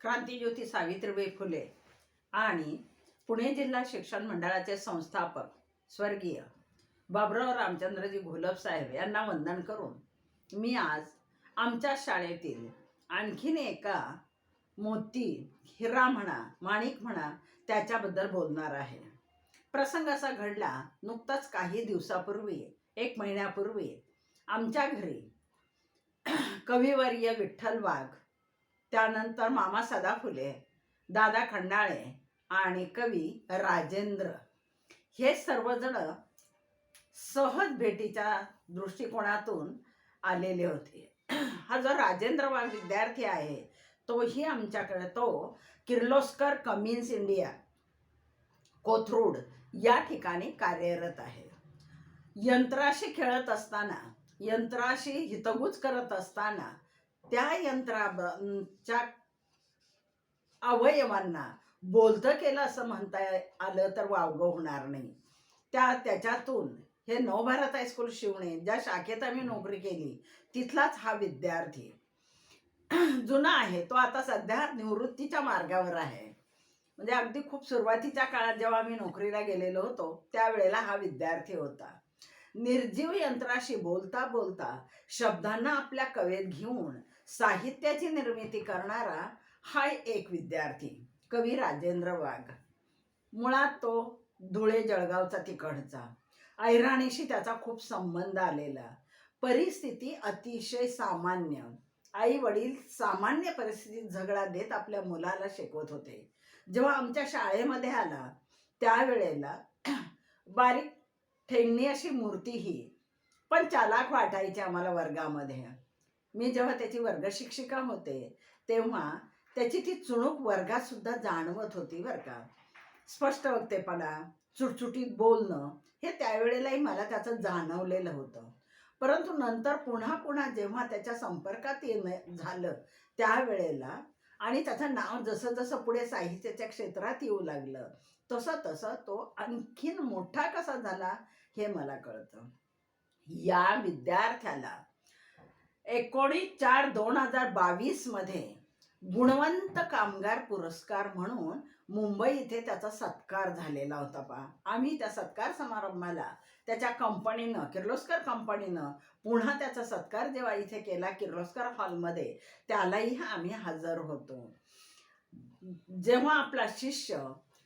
क्रांतीज्योती सावित्रीबाई फुले आणि पुणे जिल्हा शिक्षण मंडळाचे संस्थापक स्वर्गीय बाबराव रामचंद्रजी घोलप साहेब यांना वंदन करून मी आज आमच्या शाळेतील आणखीन एका मोती हिरा म्हणा माणिक म्हणा त्याच्याबद्दल बोलणार आहे. प्रसंग असा घडला नुकताच काही दिवसापूर्वी एक महिन्यापूर्वी आमच्या घरी कविवर्य विठ्ठल वाघ त्यानंतर मामा सदा फुले दादा खंडाळे आणि कवी राजेंद्र हे सर्वजण सहज भेटीच्या दृष्टिकोनातून आलेले होते. हा जो राजेंद्र वाघ विद्यार्थी आहे तोही आमच्याकडे तो किर्लोस्कर कमिन्स इंडिया कोथरूड या ठिकाणी कार्यरत आहे. यंत्राशी खेळत असताना यंत्राशी हितगुज करत असताना त्या यंत्राच्या अवयवांना बोलतं केलं असं म्हणता आलं तर वावगं होणार नाही. त्या त्याच्यातून हे नवभारत हायस्कूल शिवणे ज्या शाखेत आम्ही नोकरी केली तिथलाच हा विद्यार्थी. जुना आहे तो आता सध्या निवृत्तीच्या मार्गावर आहे. म्हणजे अगदी खूप सुरुवातीच्या काळात जेव्हा आम्ही नोकरीला गेलेलो होतो त्यावेळेला हा विद्यार्थी होता. निर्जीव यंत्राशी बोलता बोलता शब्दांना आपल्या कवेत घेऊन साहित्याची निर्मिती करणारा हा एक विद्यार्थी कवी राजेंद्र वाघ. मुळात तो धुळे जळगावचा तिकडचा. ऐराणीशी त्याचा खूप संबंध आलेला. परिस्थिती अतिशय सामान्य. आई वडील सामान्य परिस्थितीत झगडा देत आपल्या मुलाला शिकवत होते. जेव्हा आमच्या शाळेमध्ये आला त्यावेळेला बारीक ठेंगणी अशी मूर्ती ही पण चालाक वाटायची आम्हाला वर्गामध्ये. मी जेव्हा त्याची वर्गशिक्षिका होते तेव्हा त्याची ती चुणूक वर्गात सुद्धा जाणवत होती बरं का. स्पष्ट वक्तेपणा चुटचुटीत बोलणं हे त्यावेळेलाही मला त्याचं जाणवलेलं होतं. परंतु नंतर पुन्हा पुन्हा जेव्हा त्याच्या संपर्कात येणं झालं त्यावेळेला आणि त्याचं नाव जसं जसं पुढे साहित्याच्या क्षेत्रात येऊ लागलं तसं तसं तो आणखीन मोठा कसा झाला हे मला कळतं. या विद्यार्थ्याला एकोणीस चार दोन हजार बावीसमध्ये गुणवंत कामगार पुरस्कार म्हणून मुंबई इथे त्याचा सत्कार झालेला होता पहा. आम्ही त्या सत्कार समारंभाला त्याच्या कंपनीनं किर्लोस्कर कंपनीनं पुन्हा त्याचा सत्कार जेव्हा इथे केला किर्लोस्कर हॉलमध्ये त्यालाही आम्ही हजर होतो. जेव्हा आपला शिष्य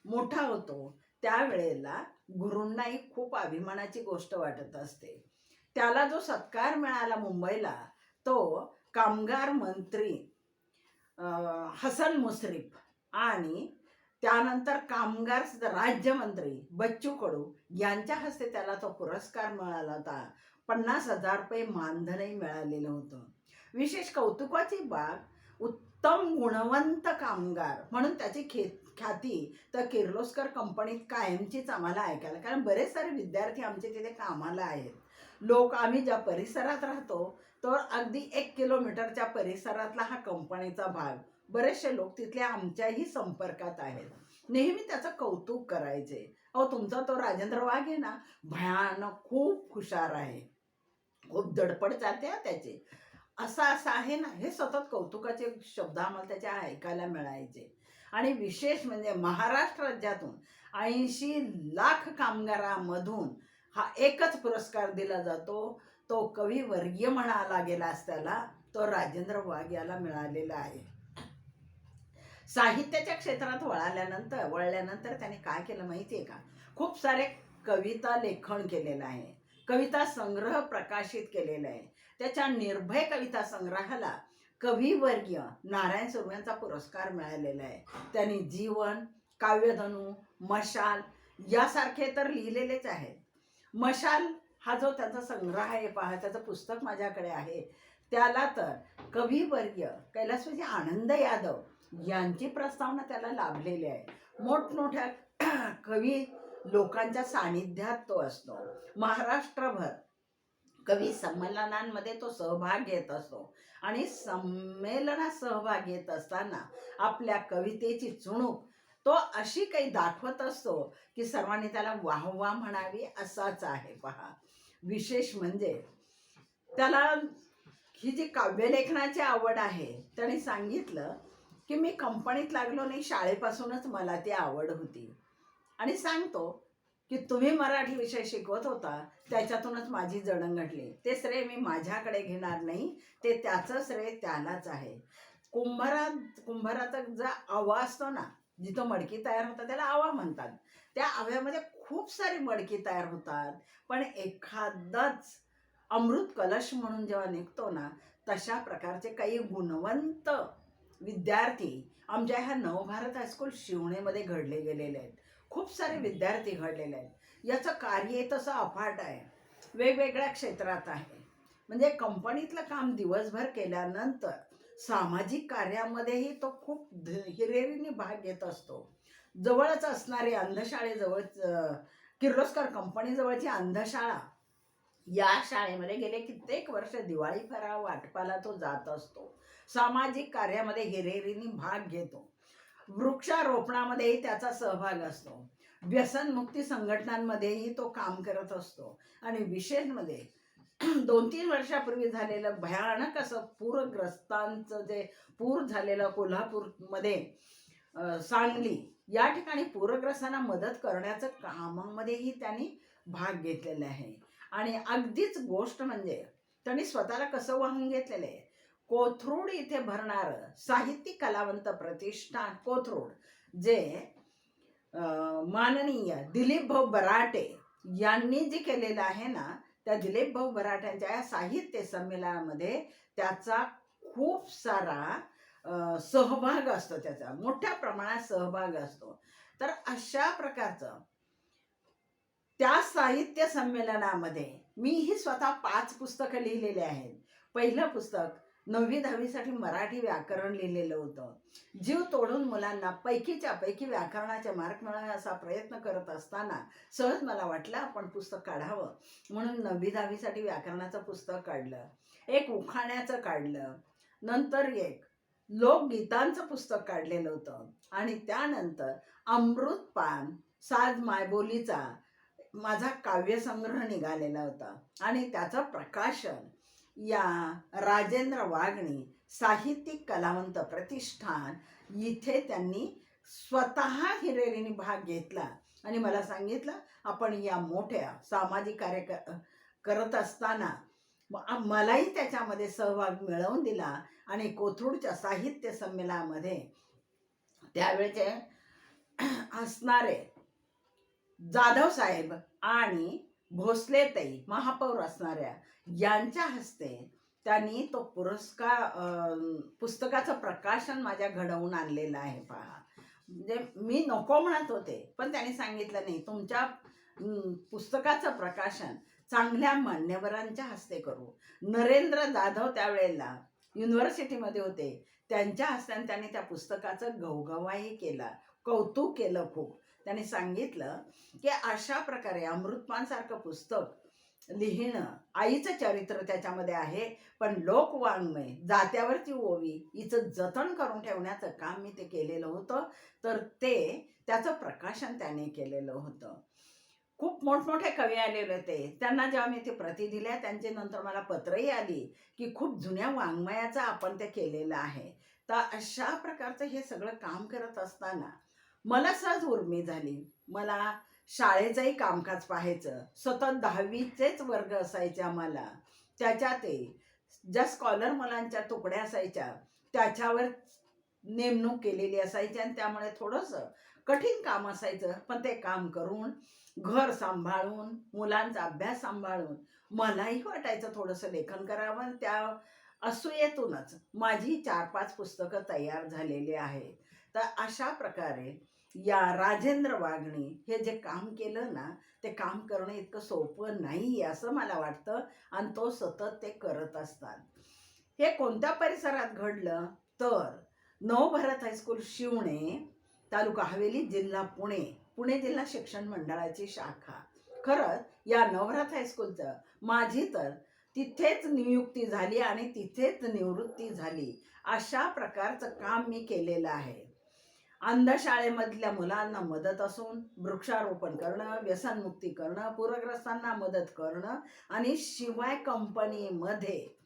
मोठा होतो त्यावेळेला गुरूंनाही खूप अभिमानाची गोष्ट वाटत असते. त्याला जो सत्कार मिळाला मुंबईला तो कामगार मंत्री हसन मुश्रीफ आणि त्यानंतर कामगार राज्यमंत्री बच्चू कडू यांच्या हस्ते त्याला तो पुरस्कार मिळाला होता. पन्नास हजार रुपये मानधनही मिळालेलं होतं. विशेष कौतुकाची बाब उत्तम गुणवंत कामगार म्हणून त्याची खे ख्याती तर किर्लोस्कर कंपनीत कायमचीच आम्हाला ऐकायला कारण बरेच सारे विद्यार्थी आमचे तिथे कामाला आहेत. लोक आम्ही ज्या परिसरात राहतो तर अगदी एक किलोमीटरच्या परिसरातला हा कंपनीचा भाग. बरेचसे लोक तिथल्या आमच्याही संपर्कात आहेत. नेहमी त्याचं कौतुक करायचे. अहो तुमचा तो राजेंद्र वाघ आहे ना भयानक खूप हुशार आहे. खूप धडपड जाते त्याचे. असं असं आहे ना हे सतत कौतुकाचे शब्द आम्हाला त्याच्या ऐकायला मिळायचे. आणि विशेष म्हणजे महाराष्ट्र राज्यातून ऐंशी लाख कामगारामधून हा एकच पुरस्कार दिला जातो. तो कवी वर्गीय म्हणाला गेला त्याला तो राजेंद्र वाघ याला मिळालेला आहे. साहित्याच्या क्षेत्रात वळाल्यानंतर वळल्यानंतर त्याने काय केलं माहिती आहे का? खूप सारे कविता लेखन केलेलं आहे. कविता संग्रह प्रकाशित केलेला आहे. त्याच्या निर्भय कविता संग्रहाला कविवर्गीय नारायण सुर्व्यांचा पुरस्कार मिळालेला आहे. त्यांनी जीवन काव्यधनू मशाल यासारखे तर लिहिलेलेच आहेत. मशाल हा जो त्याचा संग्रह आहे पहा त्याचं पुस्तक माझ्याकडे आहे. त्याला तर कविवर्गीय कैलासवासी आनंद यादव यांची प्रस्तावना त्याला लाभलेली आहे. मोठमोठ्या कवी लोकांच्या सानिध्यात तो असतो. महाराष्ट्रभर कवी संमेलनांमध्ये तो सहभाग घेत असतो आणि संमेलनात सहभाग घेत असताना आपल्या कवितेची चुणूक तो अशी काही दाखवत असतो की सर्वांनी त्याला वाहवा म्हणावी असाच आहे पहा. विशेष म्हणजे त्याला ही जी काव्यलेखनाची आवड आहे त्याने सांगितलं की मी कंपनीत लागलो नाही शाळेपासूनच मला ती आवड होती. आणि सांगतो की तुम्ही मराठी विषय शिकवत होता त्याच्यातूनच माझी जडणघडली ते श्रेय मी माझ्याकडे घेणार नाही ते त्याचं श्रेय त्यालाच आहे. कुंभारात कुंभाराचा जो आवा असतो ना जिथं मडकी तयार होतं त्याला आवा म्हणतात. त्या आव्यामध्ये खूप सारी मडकी तयार होतात. पण एखादाच अमृत कलश म्हणून जेव्हा निघतो ना तशा प्रकारचे काही गुणवंत विद्यार्थी आमच्या ह्या नवभारत हायस्कूल शिवणेमध्ये घडले गेलेले आहेत. खूप सारे विद्यार्थी घडलेले आहेत. याचं कार्य तसं अफाट आहे. वेगवेगळ्या क्षेत्रात आहे. म्हणजे कंपनीतलं काम दिवसभर केल्यानंतर सामाजिक कार्यामध्येही तो खूप हिरेरीने भाग घेत असतो. जवळच असणारी अंधशाळेजवळ किर्लोस्कर कंपनीजवळची अंधशाळा या शाळेमध्ये गेले कित्येक वर्ष दिवाळी फराळ वाटपाला तो जात असतो. सामाजिक कार्यामध्ये हिरेरीने भाग घेतो. वृक्षारोपणामध्येही त्याचा सहभाग असतो. व्यसनमुक्ती संघटनांमध्येही तो काम करत असतो. आणि विशेषमध्ये दोन तीन वर्षापूर्वी झालेलं भयानक असं पूरग्रस्तांचं जे पूर झालेलं कोल्हापूरमध्ये सांगली या ठिकाणी पूरग्रस्तांना मदत करण्याचं कामामध्येही त्यांनी भाग घेतलेला आहे. आणि अगदीच गोष्ट म्हणजे त्यांनी स्वतःला कसं वाहून घेतलेलं आहे? कोथरूड इथे भरणारं साहित्यिक कलावंत प्रतिष्ठान कोथरूड जे माननीय दिलीप भाऊ बराटे यांनी जे केलेलं आहे ना त्या दिलीप भाऊ बराट्यांच्या या साहित्य संमेलनामध्ये त्याचा खूप सारा सहभाग असतो त्याचा. मोठ्या प्रमाणात सहभाग असतो. तर अशा प्रकारचं त्या साहित्य संमेलनामध्ये मीही स्वतः पाच पुस्तकं लिहिलेली आहेत. पहिलं पुस्तक नववी दहावीसाठी मराठी व्याकरण लिहिलेलं होतं. जीव तोडून मुलांना पैकीच्या पैकी व्याकरणाचे मार्क मिळावे असा प्रयत्न करत असताना सहज मला वाटलं आपण पुस्तक काढावं. म्हणून नववी दहावीसाठी व्याकरणाचं पुस्तक काढलं. एक उखाण्याचं काढलं. नंतर एक लोकगीतांचं पुस्तक काढलेलं होतं. आणि त्यानंतर अमृतपान साज मायबोलीचा माझा काव्यसंग्रह निघालेला होता. आणि त्याचं प्रकाशन या राजेंद्र वागणी साहित्यिक कलावंत प्रतिष्ठान इथे त्यांनी स्वतः हिरेरीने भाग घेतला. आणि मला सांगितलं आपण या मोठ्या सामाजिक कार्य करत असताना मलाही त्याच्यामध्ये सहभाग मिळवून दिला. आणि कोथरूडच्या साहित्य संमेलनामध्ये त्यावेळेचे असणारे जाधव साहेब आणि भोसलेताई महापौर असणाऱ्या यांच्या हस्ते त्यांनी तो पुरस्कार पुस्तकाचं प्रकाशन माझ्या घडवून आणलेलं आहे पहा. म्हणजे मी नको म्हणत होते पण त्यांनी सांगितलं नाही. तुमच्या पुस्तकाचं प्रकाशन चांगल्या मान्यवरांच्या हस्ते करू. नरेंद्र जाधव त्यावेळेला युनिव्हर्सिटीमध्ये होते. त्यांच्या हस्त्याने त्यांनी त्या पुस्तकाचं गवगवाही केला कौतुक केलं खूप. त्यांनी सांगितलं की अशा प्रकारे अमृतपानसारखं पुस्तक लिहिणं आईचं चरित्र त्याच्यामध्ये आहे पण लोकवाङ्मय जात्यावरची ओवी हिचं जतन करून ठेवण्याचं काम मी ते केलेलं होतं. तर ते त्याचं प्रकाशन त्याने केलेलं होतं. खूप मोठमोठे कवी आलेले होते. त्यांना जेव्हा मी ते प्रती दिल्या त्यांचे नंतर मला पत्रही आली की खूप जुन्या वाङ्मयाचं आपण ते केलेलं आहे. तर अशा प्रकारचं हे सगळं काम करत असताना मला सहज उर्मी झाली. मला शाळेचंही कामकाज पाहायचं. सतत दहावीचेच वर्ग असायचे आम्हाला. त्याच्यातही ज्या स्कॉलर मुलांच्या तुकड्या असायच्या त्याच्यावर नेमणूक केलेली असायची आणि त्यामुळे थोडंसं कठीण काम असायचं. पण ते काम करून घर सांभाळून मुलांचा अभ्यास सांभाळून मलाही वाटायचं थोडंसं लेखन करावं आणि त्या असूयेतूनच माझी चार पाच पुस्तकं तयार झालेली आहेत. तर अशा प्रकारे या राजेंद्र वाघणी हे जे काम केलं ना ते काम करणं इतकं सोपं नाही असं मला वाटतं आणि तो सतत ते करत असतात. हे कोणत्या परिसरात घडलं? तर नवभारत हायस्कूल शिवणे तालुका हवेली जिल्हा पुणे. पुणे जिल्हा शिक्षण मंडळाची शाखा. खरंच या नवभारत हायस्कूलचं माझी तर तिथेच नियुक्ती झाली आणि तिथेच निवृत्ती झाली. अशा प्रकारचं काम मी केलेलं आहे. अंधशाळेमधल्या मुलांना मदत असून वृक्षारोपण करणं व्यसनमुक्ती करणं पूरग्रस्तांना मदत करणं आणि शिवाय कंपनीमध्ये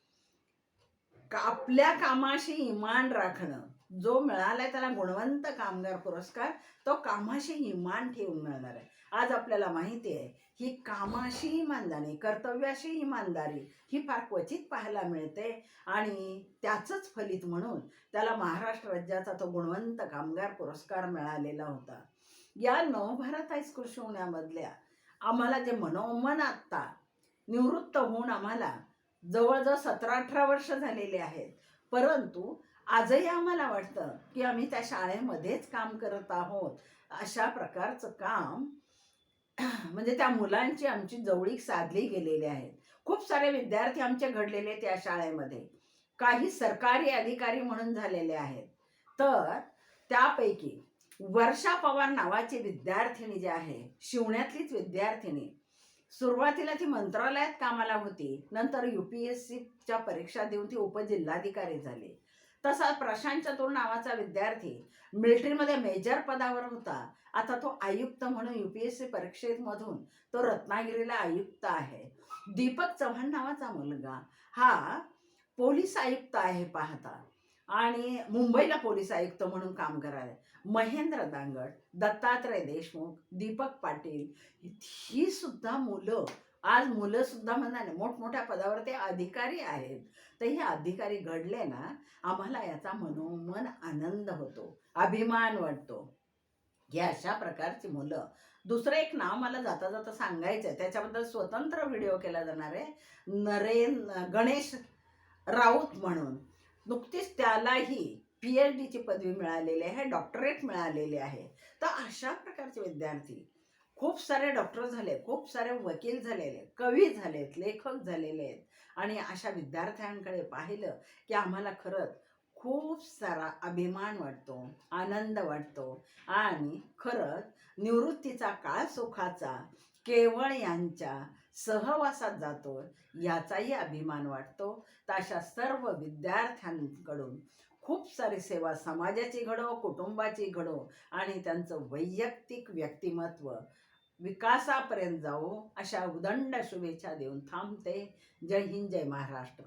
का- आपल्या कामाशी इमान राखणं जो मिळालाय त्याला गुणवंत कामगार पुरस्कार तो कामाशी हिमान ठेवून मिळणार आहे. आज आपल्याला माहिती आहे ही कामाशी इमानदारी कर्तव्याशी इमानदारी ही फार क्वचित पाहायला मिळते आणि त्याचंच फलित म्हणून त्याला महाराष्ट्र राज्याचा तो गुणवंत कामगार पुरस्कार मिळालेला होता. या नवभारत हायस्कूल शिवण्यामधल्या आम्हाला जे मनोमन आत्ता निवृत्त होऊन आम्हाला जवळजवळ सतरा अठरा वर्ष झालेले आहेत. परंतु आजही आम्हाला वाटतं की आम्ही त्या शाळेमध्येच काम करत आहोत. अशा प्रकारचं काम म्हणजे त्या मुलांची आमची जवळीक साधली गेलेली आहे. खूप सारे विद्यार्थी आमचे घडलेले त्या शाळेमध्ये. काही सरकारी अधिकारी म्हणून झालेले आहेत. तर त्यापैकी वर्षा पवार नावाची विद्यार्थिनी जी आहे शिवण्यातलीच विद्यार्थिनी सुरुवातीला ती मंत्रालयात कामाला होती. नंतर यू पी एस सीच्या परीक्षा देऊन ती उपजिल्हाधिकारी झाली. तसा प्रशांत चतुर नावाचा विद्यार्थी मिलिटरीमध्ये मेजर पदावर होता. आता तो आयुक्त म्हणून यू पी एस सी परीक्षेमधून तो रत्नागिरीला आयुक्त आहे. दीपक चव्हाण नावाचा मुलगा हा पोलीस आयुक्त आहे पाहता. आणि मुंबईला पोलीस आयुक्त म्हणून काम करायला महेंद्र दांगड दत्तात्रय देशमुख दीपक पाटील ही सुद्धा मुलं आज मुलं सुद्धा म्हणाले मोठमोठ्या पदावर ते अधिकारी आहेत. तर हे अधिकारी घडले ना आम्हाला याचा मनोमन आनंद होतो अभिमान वाटतो. हे अशा प्रकारची मुलं. दुसरं एक नाव मला जाता जाता सांगायचं आहे त्याच्याबद्दल स्वतंत्र व्हिडिओ केला जाणार आहे. नरेन गणेश राऊत म्हणून. नुकतीच त्यालाही पी एच डीची पदवी मिळालेली आहे डॉक्टरेट मिळालेली आहे. तर अशा प्रकारचे विद्यार्थी खूप सारे डॉक्टर झाले खूप सारे वकील झालेले कवी झालेत लेखक झालेले आहेत. आणि अशा विद्यार्थ्यांकडे पाहिलं की आम्हाला खरंच खूप सारा अभिमान वाटतो आनंद वाटतो. आणि खरंच निवृत्तीचा काळ सुखाचा केवळ यांच्या सहवासात जातो याचाही अभिमान वाटतो. तर अशा सर्व विद्यार्थ्यांकडून खूप सारी सेवा समाजाची घडो कुटुंबाची घडो आणि त्यांचं वैयक्तिक व्यक्तिमत्व विकासापर्यंत जावो अशा उदंड शुभेच्छा देऊन थांबते. जय हिंद जय महाराष्ट्र.